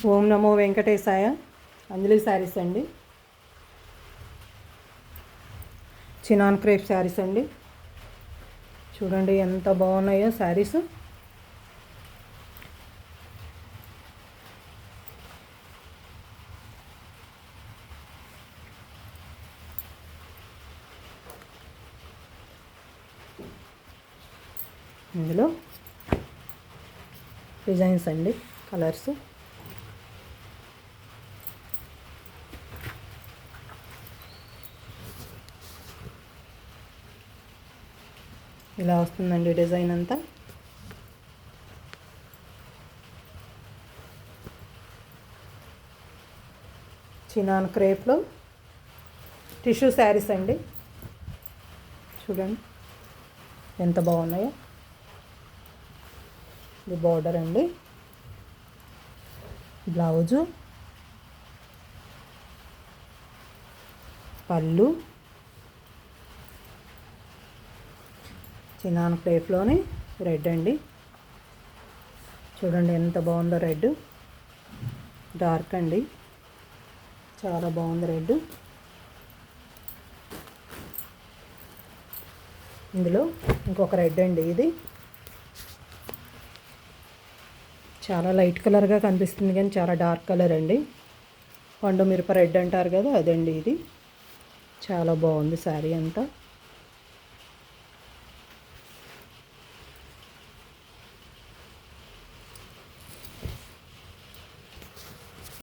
ఓం నమో వెంకటేశాయ. అంజలి శారీస్ అండి. Chinon crepe saris అండి. చూడండి ఎంత బాగున్నాయో శారీస్. ఇందులో డిజైన్స్ అండి కలర్స్. ఇలా వస్తుందండి డిజైన్ అంతా. చినాన్ క్రేప్లో టిష్యూ శారీస్ అండి. చూడండి ఎంత బాగున్నాయో. ఇది బార్డర్ అండి. బ్లౌజు పళ్ళు. చిన్న ప్లేట్లోని రెడ్ అండి. చూడండి ఎంత బాగుందో రెడ్. డార్క్ అండి. చాలా బాగుంది రెడ్. ఇందులో ఇంకొక రెడ్ అండి ఇది. చాలా లైట్ కలర్గా కనిపిస్తుంది కానీ చాలా డార్క్ కలర్ అండి. పండు మిరప రెడ్ అంటారు కదా అదండి ఇది. చాలా బాగుంది శారీ అంతా.